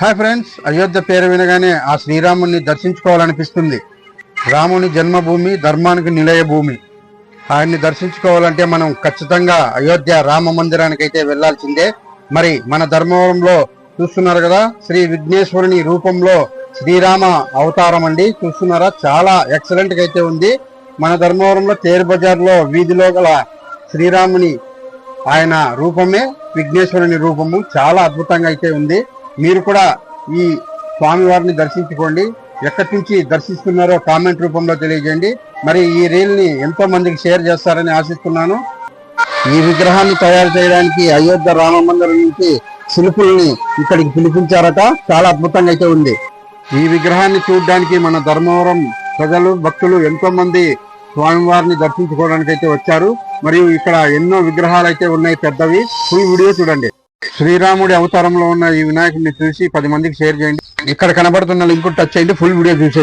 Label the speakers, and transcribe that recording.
Speaker 1: Hi friends Ayodhya పేరు వినగానే ఆ శ్రీరాముని దర్శించుకోవాలనిపిస్తుంది. రాముని జన్మభూమి ధర్మానికి నిలయ భూమి. ఆయన్ని దర్శించుకోవాలంటే మనం ఖచ్చితంగా అయోధ్య రామ మందిరానికి అయితే వెళ్ళాల్సిందే. మరి మన ధర్మవరంలో చూస్తున్నారు కదా శ్రీ విఘ్నేశ్వరుని రూపంలో శ్రీరామ అవతారం అండి. చూస్తున్నారా? చాలా ఎక్సలెంట్గా అయితే ఉంది. మన ధర్మవరంలో తేరు బజార్లో వీధిలో గల శ్రీరాముని ఆయన రూపమే విఘ్నేశ్వరుని రూపము. చాలా అద్భుతంగా అయితే ఉంది. మీరు కూడా ఈ స్వామివారిని దర్శించుకోండి. ఎక్కడి నుంచి దర్శిస్తున్నారో కామెంట్ రూపంలో తెలియజేయండి. మరి ఈ రీల్ని ఎంతో మందికి షేర్ చేస్తారని ఆశిస్తున్నాను. ఈ విగ్రహాన్ని తయారు చేయడానికి అయోధ్య రామ మందిరం నుంచి శిల్పుల్ని ఇక్కడికి పిలిపించారట. చాలా అద్భుతంగా అయితే ఉంది. ఈ విగ్రహాన్ని చూడడానికి మన ధర్మవరం ప్రజలు భక్తులు ఎంతో మంది స్వామివారిని దర్శించుకోవడానికి అయితే వచ్చారు. మరియు ఇక్కడ ఎన్నో విగ్రహాలు అయితే ఉన్నాయి పెద్దవి. ఫుల్ వీడియో చూడండి. శ్రీరాముడి అవతారంలో ఉన్న ఈ వినాయకుడిని చూసి పది మందికి షేర్ చేయండి. ఇక్కడ కనబడుతున్న లింక్ టచ్ చేయండి ఫుల్ వీడియో చూసేయండి.